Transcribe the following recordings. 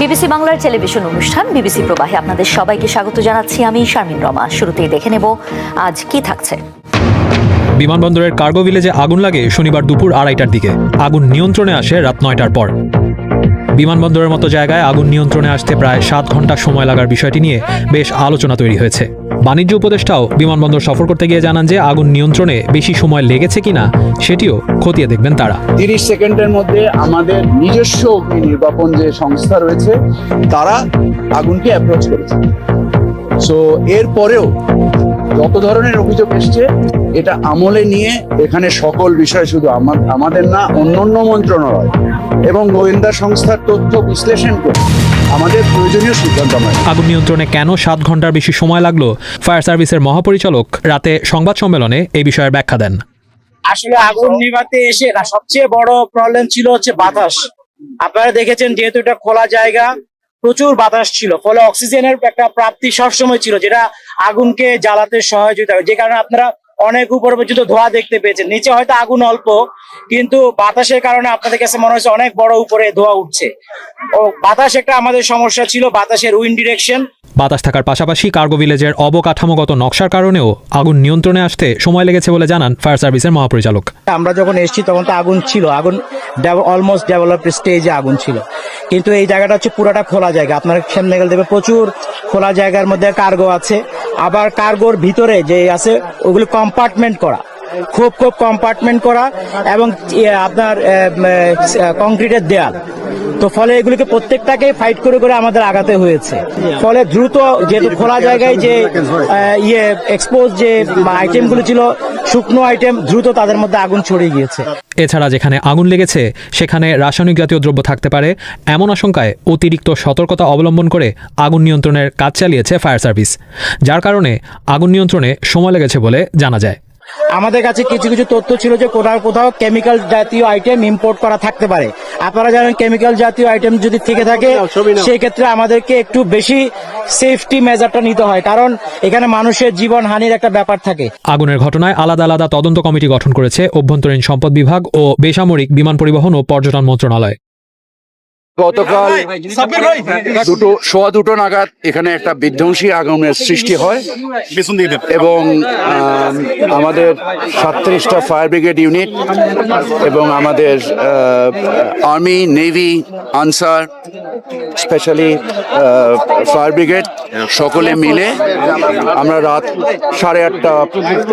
BBC বাংলার television অনুষ্ঠান BBC প্রবাহে আপনাদের সবাইকে স্বাগত জানাচ্ছি আমি শারমিন রমা। শুরুতেই দেখে নেব আজ কি থাকছে। বিমানবন্দরের কার্গো ভিলেজে আগুন লাগে শনিবার দুপুর আড়াইটার দিকে। আগুন নিয়ন্ত্রণে আসে রাত নয়টার পর। বিমানবন্দরের মতো জায়গায় আগুন নিয়ন্ত্রণে আসতে প্রায় সাত ঘণ্টা সময় লাগার বিষয়টি নিয়ে বেশ আলোচনা তৈরি হয়েছে। বাণিজ্য উপদেষ্টাও বিমানবন্দর সফর করতে গিয়ে জানান যে আগুন নিয়ন্ত্রণে বেশি সময় লেগেছে কিনা সেটিও খতিয়ে দেখবেন তারা। তিরিশ সেকেন্ডের মধ্যে আমাদের নিজস্ব অগ্নি নির্বাপন যে সংস্থা রয়েছে, তারা আগুনকে অ্যাপ্রোচ করেছে। সো এর পরেও যত ধরনের অভিযোগ এসছে, এটা আমলে নিয়ে এখানে সকল বিষয় শুধু আমা- আমাদের না অন্য অন্য মন্ত্রণালয় এবং গোয়েন্দা সংস্থার তথ্য বিশ্লেষণ করে আমাদের প্রয়োজনীয় সিদ্ধান্ত আগুন নিয়ন্ত্রণে কেন সাত ঘণ্টার বেশি সময় লাগল? ফায়ার সার্ভিসের মহাপরিচালক রাতে সংবাদ সম্মেলনে এই বিষয়ের ব্যাখ্যা দেন। আসলে আগুন নিভাতে এসে সবচেয়ে বড় প্রবলেম ছিল হচ্ছে বাতাস। আপনারা দেখেছেন যেহেতু এটা খোলা জায়গা প্রচুর বাতাস ছিল। ফলে অক্সিজেনের একটা প্রাপ্তি সবসময় ছিল যেটা আগুনকে জ্বালাতে সহযোগিতা যে কারণে আপনারা অনেক উপর পর্যন্ত ধোঁয়া দেখতে পেয়েছেন। নিচে হয়তো আগুন অল্প কিন্তু বাতাসের কারণে আপনাদের কাছে মনে হচ্ছে অনেক বড় উপরে ধোঁয়া উঠছে। ও বাতাস একটা আমাদের সমস্যা ছিল বাতাসের উইন্ড ডিরেকশন। বাতাস থাকার পাশাপাশি কার্গো ভিলেজের অবকাঠামোগত নকশার কারণেও আগুন নিয়ন্ত্রণে আসতে সময় লেগেছে বলে জানান ফায়ার সার্ভিসের মহাপরিচালক। আমরা যখন এসেছি তখন তো আগুন ছিল আগুন অলমোস্ট ডেভেলপ স্টেজে আগুন ছিল। কিন্তু এই জায়গাটা হচ্ছে পুরাটা খোলা জায়গা। আপনারা সামনে গেলে দেখবে প্রচুর খোলা জায়গার মধ্যে কার্গো আছে। আবার কার্গোর ভিতরে যে আছে ওগুলো কম্পার্টমেন্ট করা। খুব খুব কম্পার্টমেন্ট করা এবং আপনার কংক্রিটের দেয়াল। তো ফলে এগুলিকে প্রত্যেকটাকে ফাইট করে করে আমাদের আগাতে হয়েছে। ফলে দ্রুত যেহেতু খোলা জায়গায় যে ইয়ে এক্সপোজ যে আইটেমগুলো ছিল, শুকনো আইটেম দ্রুত তাদের মধ্যে আগুন ছড়িয়ে গিয়েছে। এছাড়া যেখানে আগুন লেগেছে, সেখানে রাসায়নিক জাতীয় দ্রব্য থাকতে পারে। এমন আশঙ্কায় অতিরিক্ত সতর্কতা অবলম্বন করে আগুন নিয়ন্ত্রণের কাজ চালিয়েছে ফায়ার সার্ভিস, যার কারণে আগুন নিয়ন্ত্রণে সময় লেগেছে বলে জানা যায়। আমাদের কাছে কিছু কিছু তথ্য ছিল যে কোথাও কোথাও কেমিক্যাল জাতীয় আইটেম ইম্পোর্ট করা থাকতে পারে। আপনারা জানেন কেমিক্যাল জাতীয় আইটেম যদি থেকে থাকে সেই ক্ষেত্রে আমাদেরকে একটু বেশি সেফটি মেজারটা নিতে হয় কারণ এখানে মানুষের জীবন হানির একটা ব্যাপার থাকে। আগুনের ঘটনায় আলাদা আলাদা তদন্ত কমিটি গঠন করেছে অভ্যন্তরীণ সম্পদ বিভাগ ও বেসামরিক বিমান পরিবহন ও পর্যটন মন্ত্রণালয়। গতকাল দুটো সোয়া দুটো নাগাদ এখানে একটা বিধ্বংসী আগুনের সৃষ্টি হয়। এবং আমাদের সাতত্রিশটা ফায়ার ব্রিগেড ইউনিট এবং আমাদের army navy Ansar specially fire brigade সকলে মিলে আমরা রাত সাড়ে আটটা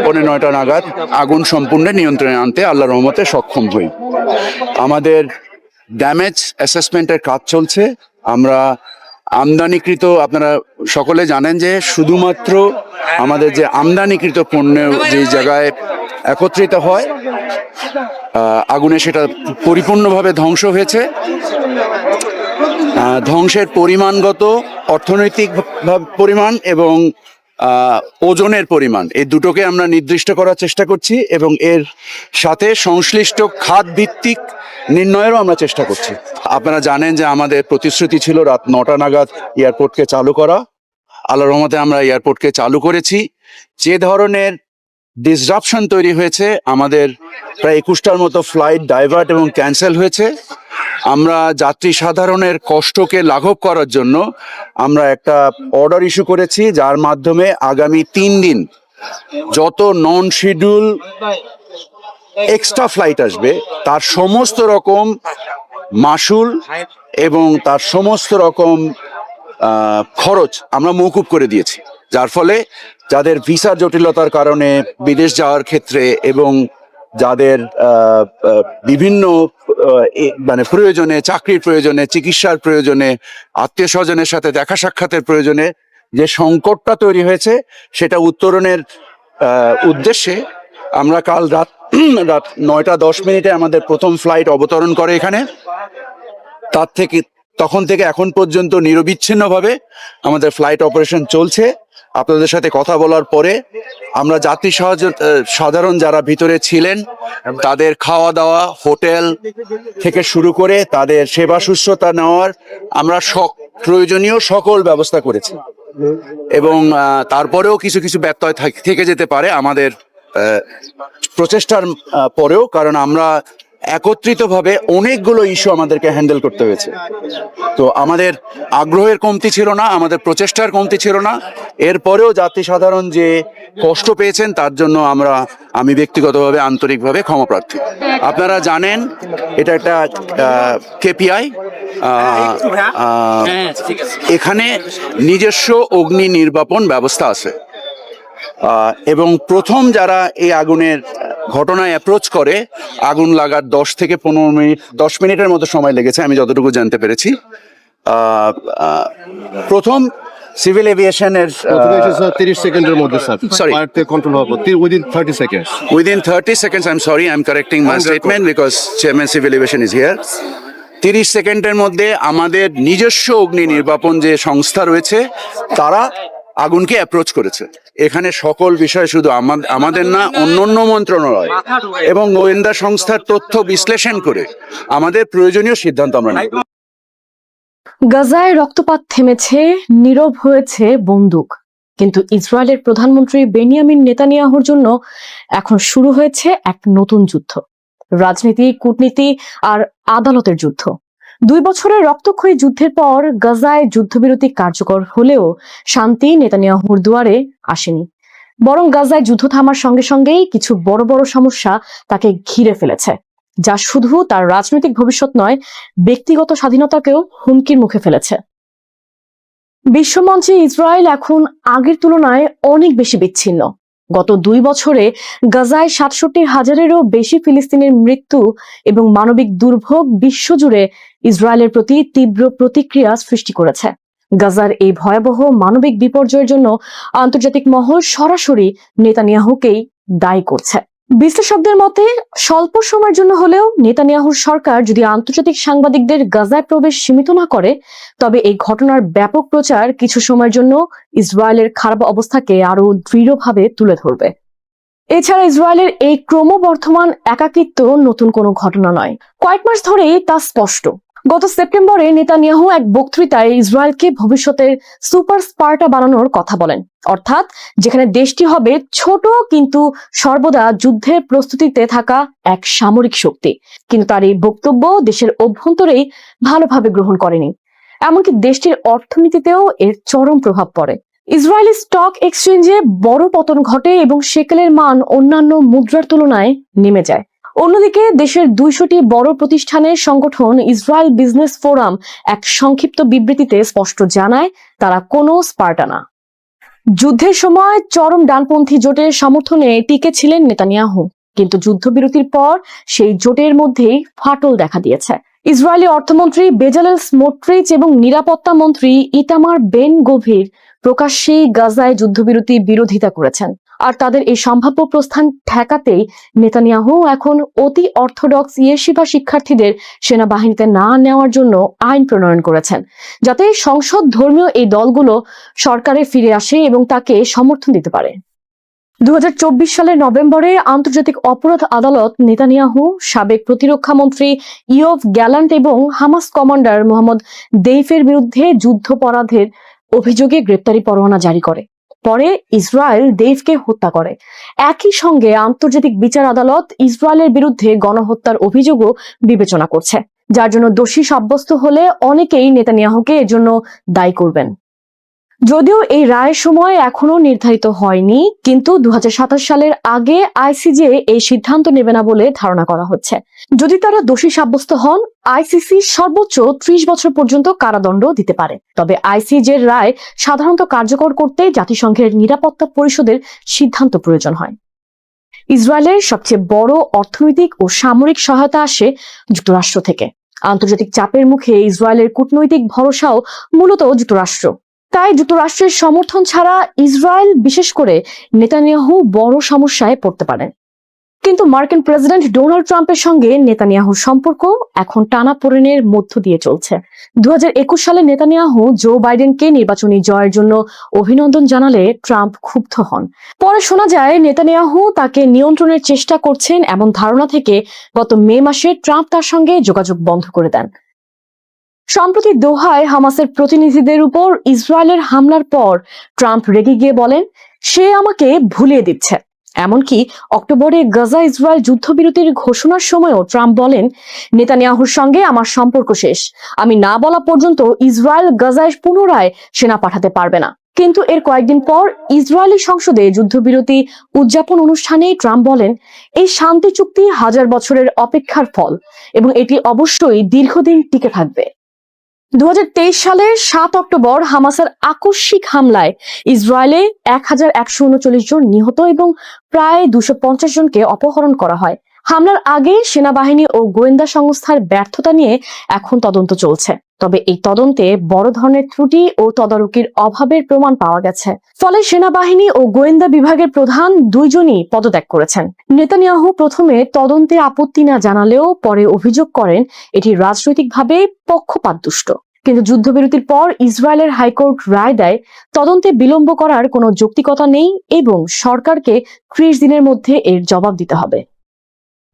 পৌনে নয়টা নাগাদ আগুন সম্পূর্ণ নিয়ন্ত্রণে আনতে আল্লাহ রহমতে সক্ষম হই। আমাদের ড্যামেজ অ্যাসেসমেন্টের কাজ চলছে। আমরা আমদানিকৃত, আপনারা সকলে জানেন যে শুধুমাত্র আমাদের যে আমদানিকৃত পণ্য যে জায়গায় একত্রিত হয় আগুনে সেটা পরিপূর্ণভাবে ধ্বংস হয়েছে। ধ্বংসের পরিমাণগত অর্থনৈতিক পরিমাণ এবং ওজনের পরিমাণ, এই দুটোকে আমরা নির্দিষ্ট করার চেষ্টা করছি এবং এর সাথে সংশ্লিষ্ট খাত ভিত্তিক নির্ণয়েরও আমরা চেষ্টা করছি। আপনারা জানেন যে আমাদের প্রতিশ্রুতি ছিল রাত নটা নাগাদ এয়ারপোর্টকে চালু করা। আল্লাহ রহমতে আমরা এয়ারপোর্টকে চালু করেছি। যে ধরনের ডিসরাপশন তৈরি হয়েছে। আমাদের প্রায় একুশটার মতো ফ্লাইট ডাইভার্ট এবং ক্যান্সেল হয়েছে। আমরা যাত্রী সাধারণের কষ্টকে লাঘব করার জন্য আমরা একটা অর্ডার ইস্যু করেছি, যার মাধ্যমে আগামী তিন দিন যত নন শিডিউল এক্সট্রা ফ্লাইট আসবে, তার সমস্ত রকম মাসুল এবং তার সমস্ত রকম খরচ আমরা মৌকুব করে দিয়েছি। যার ফলে যাদের ভিসার জটিলতার কারণে বিদেশ যাওয়ার ক্ষেত্রে এবং যাদের বিভিন্ন মানে প্রয়োজনে, চাকরির প্রয়োজনে, চিকিৎসার প্রয়োজনে আত্মীয় স্বজনের সাথে দেখা সাক্ষাতের প্রয়োজনে যে সংকটটা তৈরি হয়েছে, সেটা উত্তরণের উদ্দেশ্যে আমরা কাল রাত রাত নয়টা দশ মিনিটে আমাদের প্রথম ফ্লাইট অবতরণ করে এখানে। তার থেকে, তখন থেকে এখন পর্যন্ত নিরবিচ্ছিন্নভাবে আমাদের ফ্লাইট অপারেশন চলছে। আপনাদের সাথে কথা বলার পরে আমরা যাত্রী সাধারণ যারা ভিতরে ছিলেন, তাদের খাওয়া দাওয়া, হোটেল থেকে শুরু করে তাদের সেবা শুশ্রূষা নেওয়ার আমরা প্রয়োজনীয় সকল ব্যবস্থা করেছি। এবং তারপরেও কিছু কিছু ব্যত্যয় থেকে যেতে পারে আমাদের প্রচেষ্টার পরেও, কারণ আমরা একত্রিতভাবে অনেকগুলো ইস্যু আমাদেরকে হ্যান্ডেল করতে হয়েছে। তো আমাদের আগ্রহের কমতি ছিল না আমাদের প্রচেষ্টার কমতি ছিল না। এরপরেও জাতি সাধারণ যে কষ্ট পেয়েছেন তার জন্য আমরা আমি ব্যক্তিগতভাবে আন্তরিকভাবে ক্ষমা প্রার্থী। আপনারা জানেন এটা একটা কেপিআই এখানে নিজস্ব অগ্নি নির্বাপন ব্যবস্থা আছে। এবং প্রথম যারা এই আগুনের ঘটনায় অ্যাপ্রোচ করে আগুন লাগার দশ থেকে পনেরো মিনিট দশ মিনিটের মতো সময় লেগেছে আমি যতটুকু জানতে পেরেছি। প্রথম সিভিল এভিয়েশনের তিরিশ সেকেন্ডের মধ্যে থেকে কন্ট্রোল পর within thirty second within thirty seconds I am sorry I am correcting my statement because chairman civil aviation is here তিরিশ সেকেন্ডের মধ্যে আমাদের নিজস্ব অগ্নি নির্বাপন যে সংস্থা রয়েছে তারা আগুনকে অ্যাপ্রোচ করেছে। এখানে সকল বিষয় শুধু আমাদের না অন্য অন্য মন্ত্রণালয় এবং গোয়েন্দা সংস্থার তথ্য বিশ্লেষণ করে আমাদের প্রয়োজনীয় সিদ্ধান্ত আমরা নেব। গাজায় রক্তপাত থেমেছে, নীরব হয়েছে বন্দুক। কিন্তু ইসরায়েলের প্রধানমন্ত্রী বেনিয়ামিন নেতানিয়াহুর জন্য এখন শুরু হয়েছে এক নতুন যুদ্ধ। রাজনীতি, কূটনীতি আর আদালতের যুদ্ধ। দুই বছরের রক্তক্ষয়ী যুদ্ধের পর গাজায় যুদ্ধবিরতি কার্যকর হলেও শান্তি নেতানিয়াহুর দুয়ারে আসেনি। বরং গাজায় যুদ্ধ থামার সঙ্গে সঙ্গেই কিছু বড় বড় সমস্যা তাকে ঘিরে ফেলেছে, যা শুধু তার রাজনৈতিক ভবিষ্যৎ নয়, ব্যক্তিগত স্বাধীনতাকেও হুমকির মুখে ফেলেছে। বিশ্বমঞ্চে ইসরায়েল এখন আগের তুলনায় অনেক বেশি বিচ্ছিন্ন। গত দুই বছরে গাজায় সাতষট্টি হাজারেরও বেশি ফিলিস্তিনের মৃত্যু এবং মানবিক দুর্ভোগ বিশ্বজুড়ে ইসরায়েলের প্রতি তীব্র প্রতিক্রিয়া সৃষ্টি করেছে। গাজার এই ভয়াবহ মানবিক বিপর্যয়ের জন্য আন্তর্জাতিক মহল সরাসরি নেতানিয়াহুকেই দায়ী করছে। বিশ্লেষকদের মতে, স্বল্প সময়ের জন্য হলেও নেতানিয়াহুর সরকার যদি আন্তর্জাতিক সাংবাদিকদের গাজায় প্রবেশ সীমিত না করে, তবে এই ঘটনার ব্যাপক প্রচার কিছু সময়ের জন্য ইসরায়েলের খারাপ অবস্থাকে আরও দৃঢ়ভাবে তুলে ধরবে। এছাড়া ইসরায়েলের এই ক্রমবর্ধমান একাকিত্ব নতুন কোনো ঘটনা নয়। কয়েক মাস ধরেই তা স্পষ্ট। গত সেপ্টেম্বরে নেতানিয়াহু এক বক্তৃতায় ইসরায়েলকে ভবিষ্যতের সুপার স্পার্টা বানানোর কথা বলেন। অর্থাৎ যেখানে দেশটি হবে ছোট কিন্তু সর্বদা যুদ্ধের প্রস্তুতিতে থাকা এক সামরিক শক্তি। কিন্তু তার এই বক্তব্য দেশের অভ্যন্তরেই ভালোভাবে গ্রহণ করেনি। এমনকি দেশটির অর্থনীতিতেও এর চরম প্রভাব পড়ে। ইসরায়েলি স্টক এক্সচেঞ্জে বড় পতন ঘটে এবং সেকেলের মান অন্যান্য মুদ্রার তুলনায় নেমে যায়। অন্যদিকে দেশের দুইশোটি বড় প্রতিষ্ঠানের সংগঠন ইসরায়েল বিজনেস ফোরাম এক সংক্ষিপ্ত বিবৃতিতে স্পষ্ট জানায়, তারা কোনো স্পার্টা না যুদ্ধের সময় চরম ডানপন্থী জোটের সমর্থনে টিকে ছিলেন নেতানিয়াহু, কিন্তু যুদ্ধবিরতির পর সেই জোটের মধ্যেই ফাটল দেখা দিয়েছে। ইসরায়েলি অর্থমন্ত্রী বেজালেল স্মোট্রিচ এবং নিরাপত্তা মন্ত্রী ইতামার বেন গভীর প্রকাশ্যেই গাজায় যুদ্ধবিরতি বিরোধিতা করেছেন। আর তাদের এই সম্ভাব্য প্রস্থান ঠেকাতেই নেতানিয়াহু এখন অতি অর্থোডক্স ইয়েশিবা শিক্ষার্থীদের সেনাবাহিনীতে না নেওয়ার জন্য আইন প্রণয়ন করেছেন, যাতে সংসদ ধর্মীয় এই দলগুলো সরকারে ফিরে আসে এবং তাকে সমর্থন দিতে পারে। দু হাজার চব্বিশ সালের নভেম্বরে আন্তর্জাতিক অপরাধ আদালত নেতানিয়াহু, সাবেক প্রতিরক্ষা মন্ত্রী ইয়ভ গ্যালান্ট এবং হামাস কমান্ডার মোহাম্মদ দেইফের বিরুদ্ধে যুদ্ধপরাধের অভিযোগে গ্রেপ্তারি পরোয়ানা জারি করে। পরে ইসরায়েল দেবকে হত্যা করে। একই সঙ্গে আন্তর্জাতিক বিচার আদালত ইসরায়েলের বিরুদ্ধে গণহত্যার অভিযোগও বিবেচনা করছে। যার জন্য দোষী সাব্যস্ত হলে অনেকেই নেতানিয়াহকে এর জন্য দায়ী করবেন। যদিও এই রায়ের সময় এখনও নির্ধারিত হয়নি, কিন্তু দু হাজার সাতাশ সালের আগে আইসিজে এই সিদ্ধান্ত নেবে না বলে ধারণা করা হচ্ছে। যদি তারা দোষী সাব্যস্ত হন, আইসিসি সর্বোচ্চ ত্রিশ বছর পর্যন্ত কারাদণ্ড দিতে পারে। তবে আইসিজের রায় সাধারণত কার্যকর করতে জাতিসংঘের নিরাপত্তা পরিষদের সিদ্ধান্ত প্রয়োজন হয়। ইসরায়েলের সবচেয়ে বড় অর্থনৈতিক ও সামরিক সহায়তা আসে যুক্তরাষ্ট্র থেকে। আন্তর্জাতিক চাপের মুখে ইসরায়েলের কূটনৈতিক ভরসাও মূলত যুক্তরাষ্ট্র। তাই যুক্তরাষ্ট্রের সমর্থন ছাড়া ইসরায়েল বিশেষ করে নেতানিয়াহু বড় সমস্যায় পড়তে পারেন কিন্তু মার্কিন প্রেসিডেন্ট ডোনাল্ড ট্রাম্পের সঙ্গে নেতানিয়াহুর সম্পর্ক এখন টানাপোড়েনের মধ্য দিয়ে চলছে। দু হাজার একুশ সালে নেতানিয়াহু জো বাইডেনকে নির্বাচনী জয়ের জন্য অভিনন্দন জানালে ট্রাম্প ক্ষুব্ধ হন। পরে শোনা যায়, নেতানিয়াহু তাকে নিয়ন্ত্রণের চেষ্টা করছেন এমন ধারণা থেকে গত মে মাসে ট্রাম্প তার সঙ্গে যোগাযোগ বন্ধ করে দেন। সম্প্রতি দোহায় হামাসের প্রতিনিধিদের উপর ইসরায়েলের হামলার পর ট্রাম্প রেগে গিয়ে বলেন, সে আমাকে ভুলিয়ে দিচ্ছে। এমনকি অক্টোবরে গাজা ইসরায়েল যুদ্ধবিরতির ঘোষণার সময়ও ট্রাম্প বলেন, নেতানিয়াহুর সঙ্গে আমার সম্পর্ক শেষ। আমি না বলা পর্যন্ত ইসরায়েল গাজায় পুনরায় সেনা পাঠাতে পারবে না। কিন্তু এর কয়েকদিন পর ইসরায়েলি সংসদে যুদ্ধবিরতি উদযাপন অনুষ্ঠানে ট্রাম্প বলেন, এই শান্তি চুক্তি হাজার বছরের অপেক্ষার ফল এবং এটি অবশ্যই দীর্ঘদিন টিকে থাকবে। দু হাজার তেইশ সালের সাত অক্টোবর হামাসের আকস্মিক হামলায় ইসরায়েলে এক হাজার একশো উনচল্লিশ জন নিহত এবং প্রায় দুশো জনকে অপহরণ করা হয়। হামলার আগে সেনাবাহিনী ও গোয়েন্দা সংস্থার ব্যর্থতা নিয়ে এখন তদন্ত চলছে। তবে এই তদন্তে বড় ধরনের ত্রুটি ও তদারকির অভাবের প্রমাণ পাওয়া গেছে। ফলে সেনাবাহিনী ও গোয়েন্দা বিভাগের প্রধান দুইজনই পদত্যাগ করেছেন। নেতানিয়াহু প্রথমে তদন্তে আপত্তি না জানালেও পরে অভিযোগ করেন, এটি রাজনৈতিকভাবে পক্ষপাতদুষ্ট। কিন্তু যুদ্ধবিরতির পর ইসরায়েলের হাইকোর্ট রায় দেয়, তদন্তে বিলম্ব করার কোনো যৌক্তিকতা নেই এবং সরকারকে ত্রিশ দিনের মধ্যে এর জবাব দিতে হবে।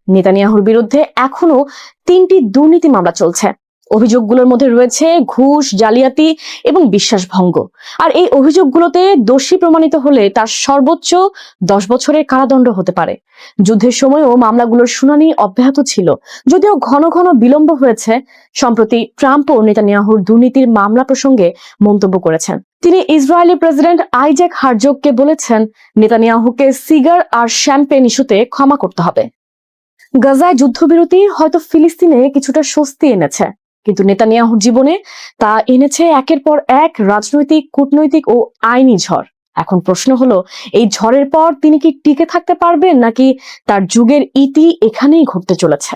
নেতানিয়াহুর বিরুদ্ধে এখনও তিনটি দুর্নীতি মামলা চলছে। অভিযোগগুলোর মধ্যে রয়েছে ঘুষ, জালিয়াতি এবং বিশ্বাসভঙ্গ। আর এই অভিযোগগুলোতে দোষী প্রমাণিত হলে তার সর্বোচ্চ দশ বছরের কারাদণ্ড হতে পারে। যুদ্ধের সময়ও মামলাগুলোর শুনানি অব্যাহত ছিল। যদিও ঘন ঘন বিলম্ব হয়েছে, সম্প্রতি ট্রাম্পও নেতানিয়াহুর দুর্নীতির মামলা প্রসঙ্গে মন্তব্য করেছেন। তিনি ইসরায়েলি প্রেসিডেন্ট আইজ্যাক হারজোগকে বলেছেন, নেতানিয়াহুকে সিগার আর শ্যাম্পেন ইস্যুতে ক্ষমা করতে হবে। গাজায় যুদ্ধবিরতি হয়তো ফিলিস্তিনে কিছুটা স্বস্তি এনেছে। কিন্তু নেতানিয়াহুর জীবনে তা এনেছে একের পর এক রাজনৈতিক, কূটনৈতিক ও আইনি ঝড়। এখন প্রশ্ন হলো, এই ঝড়ের পর তিনি কি টিকে থাকতে পারবেন নাকি তার যুগের ইতি এখানেই ঘটতে চলেছে?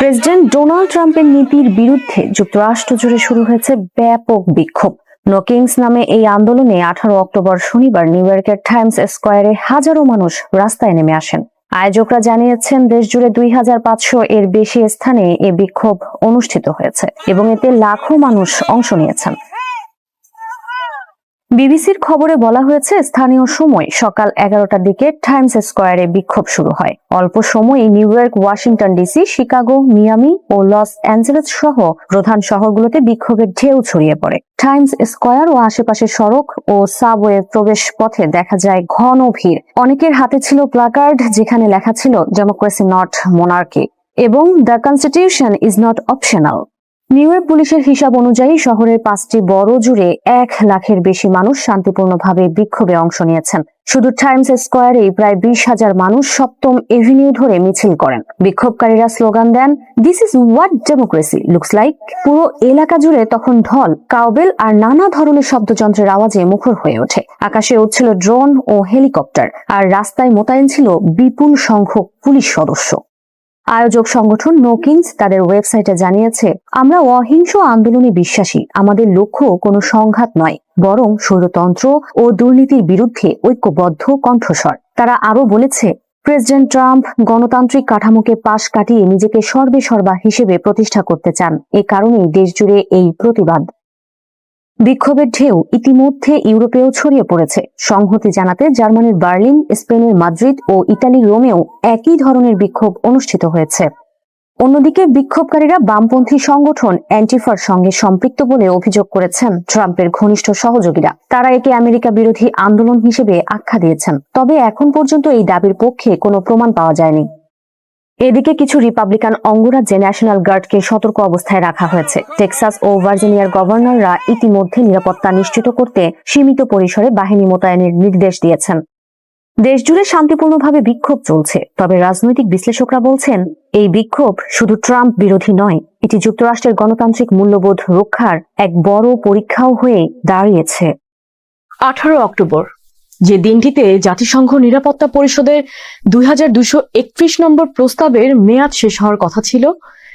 প্রেসিডেন্ট ডোনাল্ড ট্রাম্পের নীতির বিরুদ্ধে যুক্তরাষ্ট্র জুড়ে শুরু হয়েছে ব্যাপক বিক্ষোভ। নোকিংস নামে এই আন্দোলনে আঠারো অক্টোবর শনিবার নিউ ইয়র্কের টাইমস স্কোয়ারে হাজারো মানুষ রাস্তায় নেমে আসেন। আয়োজকরা জানিয়েছেন দেশ জুড়ে দুই হাজার পাঁচশো এর বেশি স্থানে এ বিক্ষোভ অনুষ্ঠিত হয়েছে এবং এতে লাখো মানুষ অংশ নিয়েছেন। বিবিসির খবরে বলা হয়েছে, স্থানীয় সময় সকাল এগারোটার দিকে টাইমস স্কোয়ারে বিক্ষোভ শুরু হয়। অল্প সময়ই New York, Washington DC, Chicago, Miami ও লস অ্যাঞ্জেলেস সহ প্রধান শহরগুলোতে বিক্ষোভের ঢেউ ছড়িয়ে পড়ে। টাইমস স্কোয়ার ও আশেপাশের সড়ক ও সাবওয়ে প্রবেশ পথে দেখা যায় ঘন ভিড়। অনেকের হাতে ছিল প্লাকার্ড, যেখানে লেখা ছিল ডেমোক্রেসি নট মোনার্কি এবং the constitution is not optional. New York পুলিশের হিসাব অনুযায়ী শহরের পাঁচটি বড় জুড়ে এক লাখের বেশি মানুষ শান্তিপূর্ণভাবে বিক্ষোভে অংশ নিয়েছেন। শুধু টাইমস স্কোয়ারে প্রায় বিশ হাজার মানুষ সপ্তম এভিনিউ ধরে মিছিল করেন। বিক্ষোভকারীরা slogan then this is what democracy looks like পুরো এলাকা জুড়ে তখন ঢল, কাউবেল আর নানা ধরনের শব্দযন্ত্রের আওয়াজে মুখর হয়ে ওঠে। আকাশে উঠছিল ড্রোন ও হেলিকপ্টার, আর রাস্তায় মোতায়েন ছিল বিপুল সংখ্যক পুলিশ সদস্য। আয়োজক সংগঠন নোকিংস তাদের ওয়েবসাইটে জানিয়েছে, আমরা অহিংস আন্দোলনে বিশ্বাসী। আমাদের লক্ষ্য কোনো সংঘাত নয়, বরং স্বৈরতন্ত্র ও দুর্নীতির বিরুদ্ধে ঐক্যবদ্ধ কণ্ঠস্বর। তারা আরও বলেছে, প্রেসিডেন্ট ট্রাম্প গণতান্ত্রিক কাঠামোকে পাশ কাটিয়ে নিজেকে সর্বে সর্বা হিসেবে প্রতিষ্ঠা করতে চান। এ কারণেই দেশজুড়ে এই প্রতিবাদ। বিক্ষোভের ঢেউ ইতিমধ্যে ইউরোপেও ছড়িয়ে পড়েছে। সংহতি জানাতে জার্মানির বার্লিন, স্পেনের মাদ্রিদ ও ইতালির রোমেও একই ধরনের বিক্ষোভ অনুষ্ঠিত হয়েছে। অন্যদিকে বিক্ষোভকারীরা বামপন্থী সংগঠন অ্যান্টিফার সঙ্গে সম্পৃক্ত বলে অভিযোগ করেছেন ট্রাম্পের ঘনিষ্ঠ সহযোগীরা। তারা একে আমেরিকা বিরোধী আন্দোলন হিসেবে আখ্যা দিয়েছেন। তবে এখন পর্যন্ত এই দাবির পক্ষে কোনো প্রমাণ পাওয়া যায়নি। এদিকে কিছু রিপাবলিকান অঙ্গরাজ্যে ন্যাশনাল গার্ডকে সতর্ক অবস্থায় রাখা হয়েছে। টেক্সাস ও ভার্জিনিয়ার গভর্নররা ইতিমধ্যে নিরাপত্তা নিশ্চিত করতে সীমিত পরিসরে বাহিনী মোতায়েনের নির্দেশ দিয়েছেন। দেশজুড়ে শান্তিপূর্ণভাবে বিক্ষোভ চলছে, তবে রাজনৈতিক বিশ্লেষকরা বলছেন, এই বিক্ষোভ শুধু ট্রাম্প বিরোধী নয়, এটি যুক্তরাষ্ট্রের গণতান্ত্রিক মূল্যবোধ রক্ষার এক বড় পরীক্ষাও হয়ে দাঁড়িয়েছে। আঠারো অক্টোবর যে দিনটিতে জাতিসংঘ নিরাপত্তা পরিষদের দুই নম্বর প্রস্তাবের মেয়াদ শেষ হওয়ার কথা ছিল,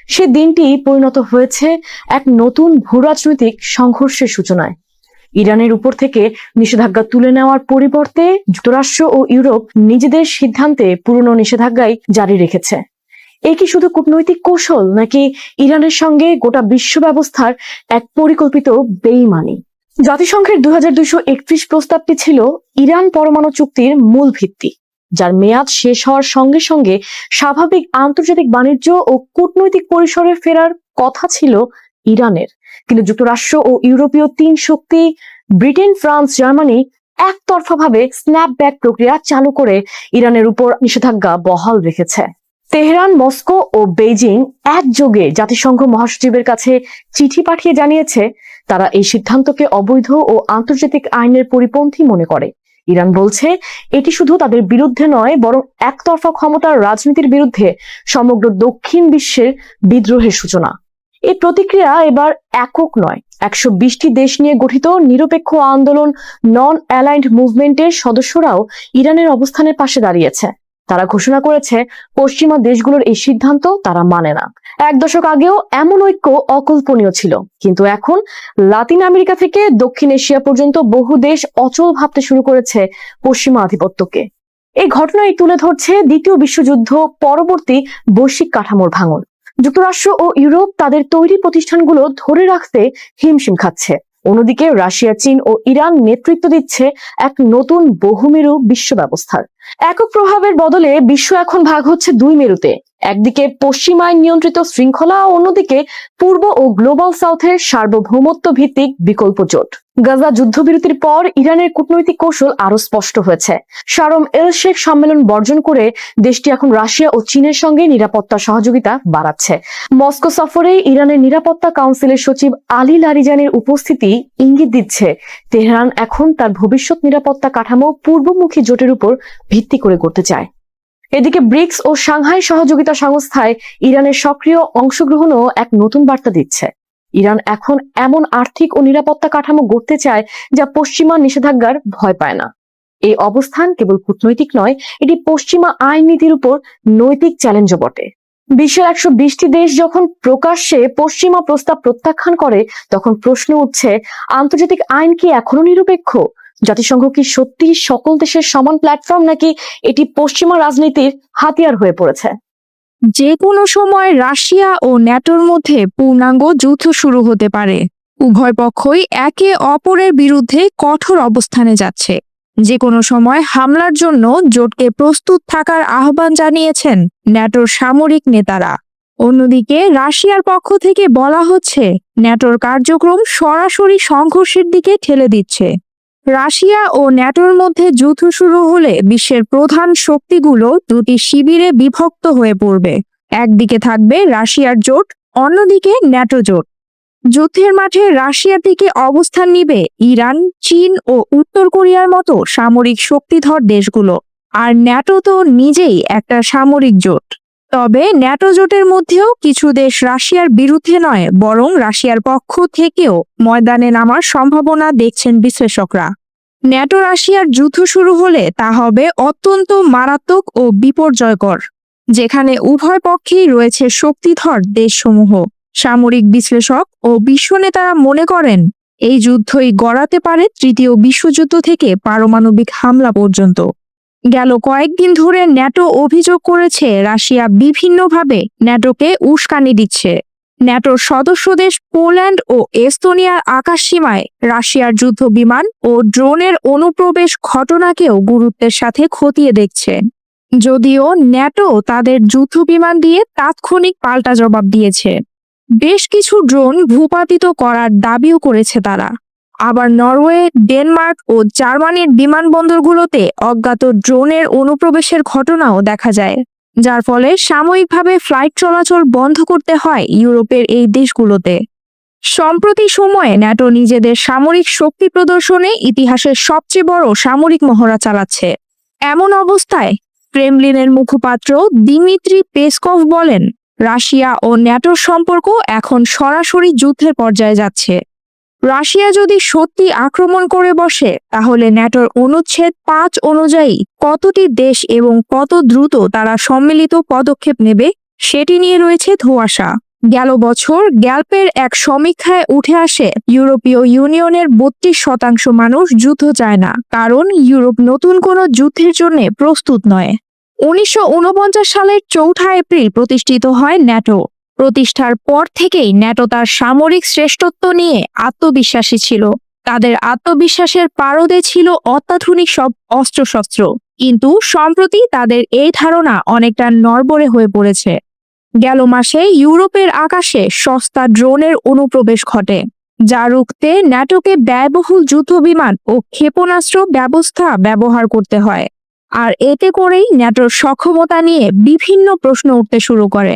সে দিনটি পরিণত হয়েছে এক নতুন ভূরাজনৈতিক সংঘর্ষের সূচনায়। ইরানের উপর থেকে নিষেধাজ্ঞা তুলে নেওয়ার পরিবর্তে যুক্তরাষ্ট্র ও ইউরোপ নিজেদের সিদ্ধান্তে পুরনো নিষেধাজ্ঞাই জারি রেখেছে। এ কি শুধু কূটনৈতিক কৌশল নাকি ইরানের সঙ্গে গোটা বিশ্ব ব্যবস্থার এক পরিকল্পিত বেইমানি। জাতিসংঘের দুই একত্রিশ প্রস্তাবটি ছিল ইরান পরমাণু চুক্তির মূল ভিত্তি, যার মেয়াদ শেষ হওয়ার সঙ্গে সঙ্গে স্বাভাবিক আন্তর্জাতিক বাণিজ্য ও কূটনৈতিক পরিসরে ফেরার কথা ছিল ইরানের। কিন্তু যুক্তরাষ্ট্র ও ইউরোপীয় তিন শক্তি, ব্রিটেন, ফ্রান্স, জার্মানি একতরফাভাবে স্ন্যাপব্যাক প্রক্রিয়া চালু করে ইরানের উপর নিষেধাজ্ঞা বহাল রেখেছে। তেহরান, মস্কো ও বেইজিং একযোগে জাতিসংঘ মহাসচিবের কাছে চিঠি পাঠিয়ে জানিয়েছে, তারা এই সিদ্ধান্তকে অবৈধ ও আন্তর্জাতিক আইনের পরিপন্থী মনে করে। ইরান বলছে, এটি শুধু তাদের বিরুদ্ধে নয়, বরং একতরফা ক্ষমতার রাজনীতির বিরুদ্ধে সমগ্র দক্ষিণ বিশ্বের বিদ্রোহের সূচনা। এই প্রতিক্রিয়া এবার একক নয়, একশো বিশটি দেশ নিয়ে গঠিত নিরপেক্ষ আন্দোলন নন অ্যালাইন্ড মুভমেন্টের সদস্যরাও ইরানের অবস্থানের পাশে দাঁড়িয়েছে। তারা ঘোষণা করেছে, পশ্চিমা দেশগুলোর এই সিদ্ধান্ত তারা মানে না। এক দশক আগেও এমন ঐক্য অকল্পনীয় ছিল। কিন্তু এখন লাতিন আমেরিকা থেকে দক্ষিণ এশিয়া পর্যন্ত বহু দেশ অচল ভাবতে শুরু করেছে পশ্চিমা আধিপত্যকে। এই ঘটনাই তুলে ধরছে দ্বিতীয় বিশ্বযুদ্ধ, পরবর্তী বৈশ্বিক কাঠামোর ভাঙন। যুক্তরাষ্ট্র ও ইউরোপ তাদের তৈরি প্রতিষ্ঠানগুলো ধরে রাখতে হিমশিম খাচ্ছে। অন্যদিকে রাশিয়া, চীন ও ইরান নেতৃত্ব দিচ্ছে এক নতুন বহুমেরু বিশ্ব ব্যবস্থার একক প্রভাবের বদলে বিশ্ব এখন ভাগ হচ্ছে দুই মেরুতে। একদিকে পশ্চিমায় নিয়ন্ত্রিত শৃঙ্খলা অন্যদিকে পূর্ব ও গ্লোবাল সাউথের সার্বভৌমত্ব ভিত্তিক বিকল্প জোট। গাজা যুদ্ধবিরতির পর ইরানের কূটনৈতিক কৌশল আরও স্পষ্ট হয়েছে। সারম এল শেখ সম্মেলন বর্জন করে দেশটি এখন রাশিয়া ও চীনের সঙ্গে নিরাপত্তা সহযোগিতা বাড়াচ্ছে। মস্কো সফরে ইরানের নিরাপত্তা কাউন্সিলের সচিব আলী লারিজানের উপস্থিতি ইঙ্গিত দিচ্ছে, তেহরান এখন তার ভবিষ্যৎ নিরাপত্তা কাঠামো পূর্বমুখী জোটের উপর ভিত্তি করে করতে চায়। এদিকে ব্রিক্স ও সাংহাই সহযোগিতা সংস্থায় ইরানের সক্রিয় অংশগ্রহণও এক নতুন বার্তা দিচ্ছে। ইরান এখন এমন আর্থিক ও নিরাপত্তা কাঠামো গড়তে চায় যা পশ্চিমা নিষেধাজ্ঞার ভয় পায় না। এই অবস্থান কেবল কূটনৈতিক নয়, এটি পশ্চিমা আইন নীতির উপর নৈতিক চ্যালেঞ্জও বটে। বিশ্বের একশো বিশটি দেশ যখন প্রকাশ্যে পশ্চিমা প্রস্তাব প্রত্যাখ্যান করে, তখন প্রশ্ন উঠছে, আন্তর্জাতিক আইন কি এখনও নিরপেক্ষ? জাতিসংঘ কি সত্যি সকল দেশের সমান প্ল্যাটফর্ম নাকি এটি পশ্চিমা রাজনীতির হাতিয়ার হয়ে পড়েছে? যে কোনো সময় রাশিয়া ও ন্যাটোর মধ্যে পূর্ণাঙ্গ যুদ্ধ শুরু হতে পারে। উভয় পক্ষই একে অপরের বিরুদ্ধে কঠোর অবস্থানে যাচ্ছে। যে কোনো সময় হামলার জন্য জোটকে প্রস্তুত থাকার আহ্বান জানিয়েছেন ন্যাটোর সামরিক নেতারা। অন্যদিকে রাশিয়ার পক্ষ থেকে বলা হচ্ছে, ন্যাটোর কার্যক্রম সরাসরি সংঘর্ষের দিকে ঠেলে দিচ্ছে। রাশিয়া ও ন্যাটোর মধ্যে যুদ্ধ শুরু হলে বিশ্বের প্রধান শক্তিগুলো দুটি শিবিরে বিভক্ত হয়ে পড়বে। একদিকে থাকবে রাশিয়ার জোট, অন্যদিকে ন্যাটো জোট। যুদ্ধের মাঠে রাশিয়ার দিকে অবস্থান নিবে ইরান, চীন ও উত্তর কোরিয়ার মতো সামরিক শক্তিধর দেশগুলো। আর ন্যাটো তো নিজেই একটা সামরিক জোট। তবে ন্যাটো জোটের মধ্যেও কিছু দেশ রাশিয়ার বিরুদ্ধে নয়, বরং রাশিয়ার পক্ষ থেকেও ময়দানে নামার সম্ভাবনা দেখছেন বিশ্লেষকরা। ন্যাটো রাশিয়ার যুদ্ধ শুরু হলে তা হবে অত্যন্ত মারাত্মক ও বিপর্যয়কর, যেখানে উভয় পক্ষেই রয়েছে শক্তিধর দেশসমূহ। সামরিক বিশ্লেষক ও বিশ্ব নেতারা মনে করেন, এই যুদ্ধই গড়াতে পারে তৃতীয় বিশ্বযুদ্ধ থেকে পারমাণবিক হামলা পর্যন্ত। গেল কয়েকদিন ধরে ন্যাটো অভিযোগ করেছে রাশিয়া বিভিন্নভাবে ন্যাটোকে উস্কানি দিচ্ছে। ন্যাটোর সদস্য দেশ পোল্যান্ড ও এস্তোনিয়ার আকাশসীমায় রাশিয়ার যুদ্ধ বিমান ও ড্রোনের অনুপ্রবেশ ঘটনাকেও গুরুত্বের সাথে খতিয়ে দেখছে। যদিও ন্যাটো তাদের যুদ্ধ বিমান দিয়ে তাৎক্ষণিক পাল্টা জবাব দিয়েছে। বেশ কিছু ড্রোন ভূপাতিত করার দাবিও করেছে তারা। আবার নরওয়ে, ডেনমার্ক ও জার্মানির বিমানবন্দরগুলোতে অজ্ঞাত ড্রোনের অনুপ্রবেশের ঘটনাও দেখা যায়, যার ফলে সাময়িকভাবে ফ্লাইট চলাচল বন্ধ করতে হয় ইউরোপের এই দেশগুলোতে। সম্প্রতি সময়ে ন্যাটো নিজেদের সামরিক শক্তি প্রদর্শনে ইতিহাসের সবচেয়ে বড় সামরিক মহড়া চালাচ্ছে। এমন অবস্থায় ক্রেমলিনের মুখপাত্র দিমিত্রি পেসকভ বলেন, রাশিয়া ও ন্যাটোর সম্পর্ক এখন সরাসরি যুদ্ধের পর্যায়ে যাচ্ছে। রাশিয়া যদি সত্যি আক্রমণ করে বসে, তাহলে ন্যাটোর অনুচ্ছেদ পাঁচ অনুযায়ী কতটি দেশ এবং কত দ্রুত তারা সম্মিলিত পদক্ষেপ নেবে, সেটি নিয়ে রয়েছে ধোয়াশা। গেল বছর গ্যাল্পের এক সমীক্ষায় উঠে আসে, ইউরোপীয় ইউনিয়নের বত্রিশ শতাংশ মানুষ যুদ্ধ চায় না, কারণ ইউরোপ নতুন কোনো যুদ্ধের জন্য প্রস্তুত নয়। উনিশশো সালের চৌঠা এপ্রিল প্রতিষ্ঠিত হয় ন্যাটো। প্রতিষ্ঠার পর থেকেই ন্যাটো তার সামরিক শ্রেষ্ঠত্ব নিয়ে আত্মবিশ্বাসী ছিল। তাদের আত্মবিশ্বাসের পারদে ছিল অত্যাধুনিক সব অস্ত্রশস্ত্র। কিন্তু সম্প্রতি তাদের এই ধারণা অনেকটা নড়বড়ে হয়ে পড়েছে। গেল মাসে ইউরোপের আকাশে সস্তা ড্রোনের অনুপ্রবেশ ঘটে, যা রুখতে ন্যাটোকে ব্যয়বহুল যুদ্ধ বিমান ও ক্ষেপণাস্ত্র ব্যবস্থা ব্যবহার করতে হয়। আর এতে করেই ন্যাটোর সক্ষমতা নিয়ে বিভিন্ন প্রশ্ন উঠতে শুরু করে।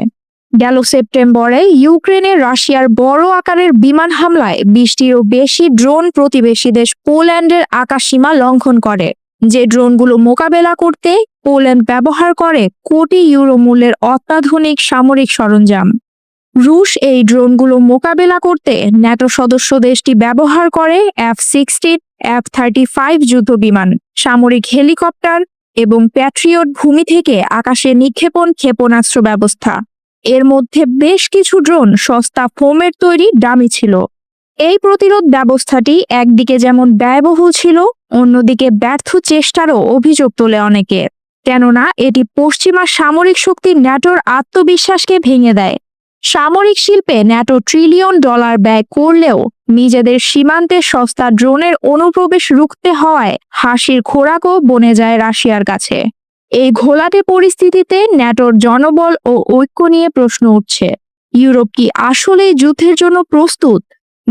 গেল সেপ্টেম্বরে ইউক্রেনে রাশিয়ার বড় আকারের বিমান হামলায় বিশটিরও বেশি ড্রোন প্রতিবেশী দেশ পোল্যান্ডের আকাশসীমা লঙ্ঘন করে। যে ড্রোনগুলো মোকাবেলা করতে পোল্যান্ড ব্যবহার করে কোটি ইউরো মূল্যের অত্যাধুনিক সামরিক সরঞ্জাম। রুশ এই ড্রোনগুলো মোকাবেলা করতে ন্যাটো সদস্য দেশটি ব্যবহার করে F sixteen F thirty five যুদ্ধ বিমান সামরিক হেলিকপ্টার এবং প্যাট্রিয়ট ভূমি থেকে আকাশে নিক্ষেপণ ক্ষেপণাস্ত্র ব্যবস্থা। এর মধ্যে বেশ কিছু ড্রোন সস্তা ফোমের তৈরি দামি ছিল। এই প্রতিরোধ ব্যবস্থাটি একদিকে যেমন ব্যয়বহুল ছিল, অন্যদিকে ব্যর্থ চেষ্টারও অভিযোগ তোলে অনেকে। কেননা, এটি পশ্চিমা সামরিক শক্তি ন্যাটোর আত্মবিশ্বাসকে ভেঙে দেয়। সামরিক শিল্পে ন্যাটো ট্রিলিয়ন ডলার ব্যয় করলেও নিজেদের সীমান্তে সস্তা ড্রোনের অনুপ্রবেশ রুখতে হওয়ায় হাসির খোরাকও বনে যায় রাশিয়ার কাছে। এই ঘোলাটে পরিস্থিতিতে ন্যাটোর জনবল ও ঐক্য নিয়ে প্রশ্ন উঠছে। ইউরোপ কি আসলেই যুদ্ধের জন্য প্রস্তুত?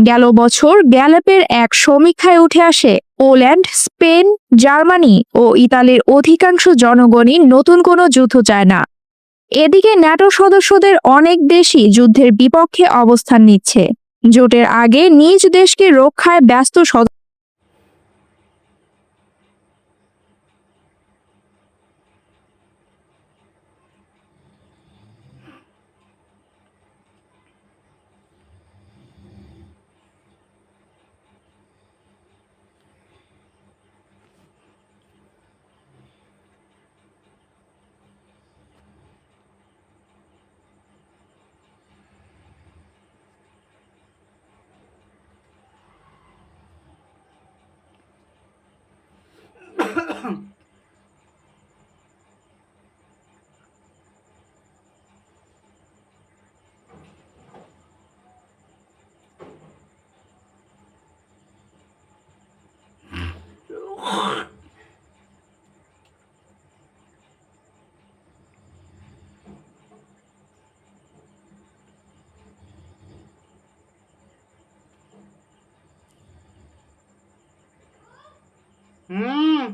গেল বছর গ্যালেপের এক সমীক্ষায় উঠে আসে, পোল্যান্ড, স্পেন, জার্মানি ও ইতালির অধিকাংশ জনগণই নতুন কোনো যুদ্ধ চায় না। এদিকে ন্যাটো সদস্যদের অনেক দেশই যুদ্ধের বিপক্ষে অবস্থান নিচ্ছে। জোটের আগে নিজ দেশকে রক্ষায় ব্যস্ত সদ- হুম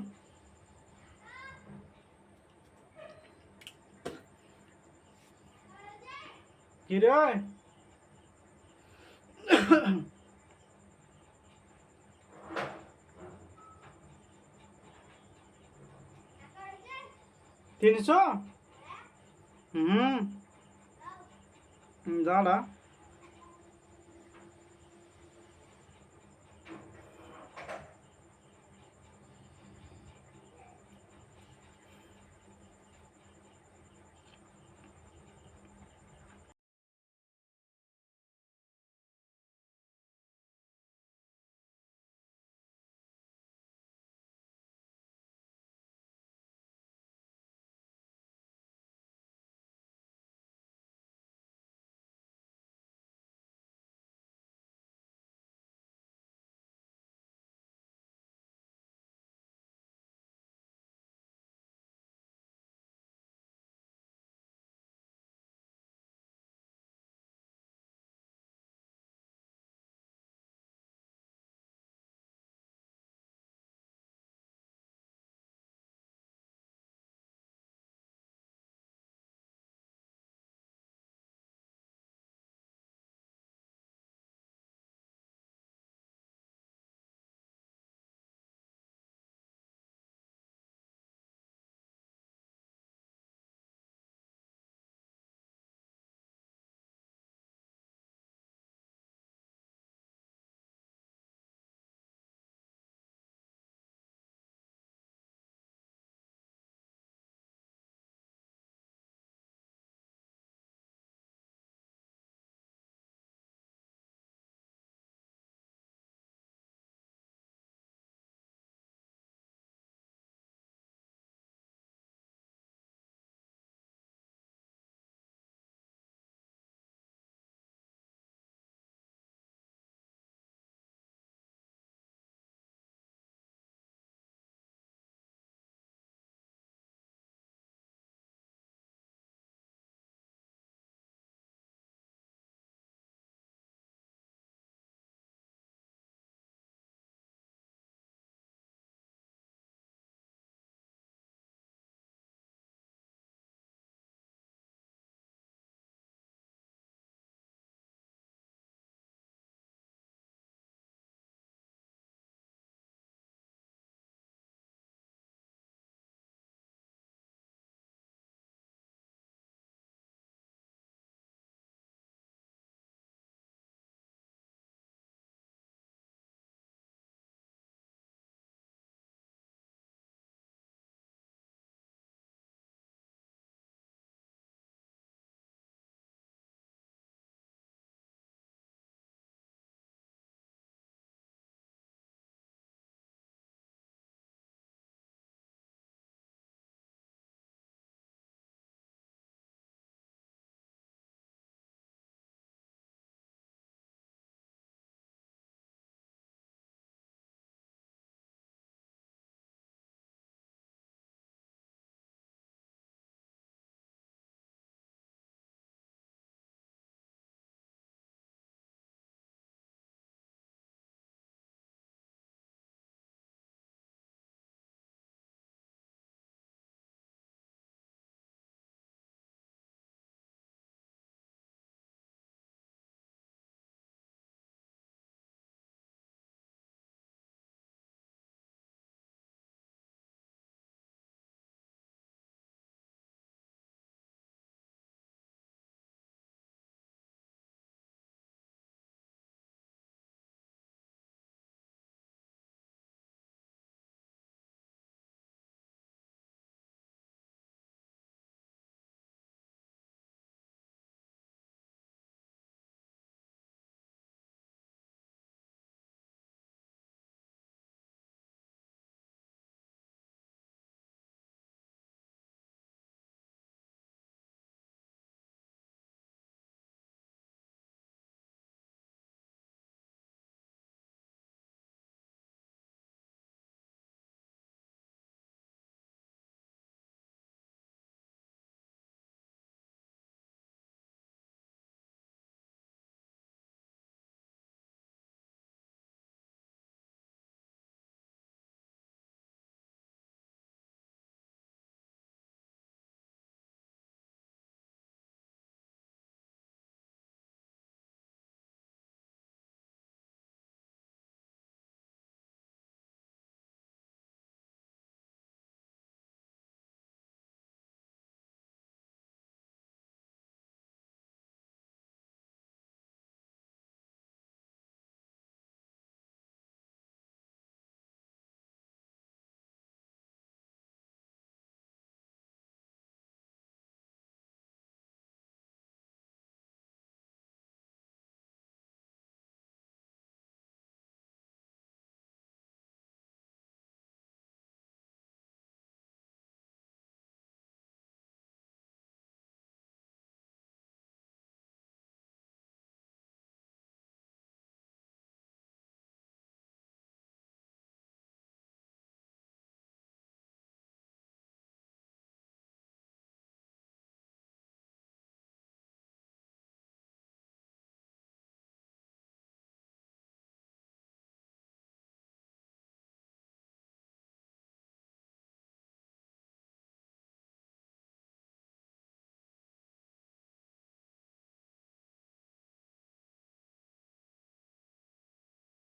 কি রে তিনশো? হুম। দাঁড়া।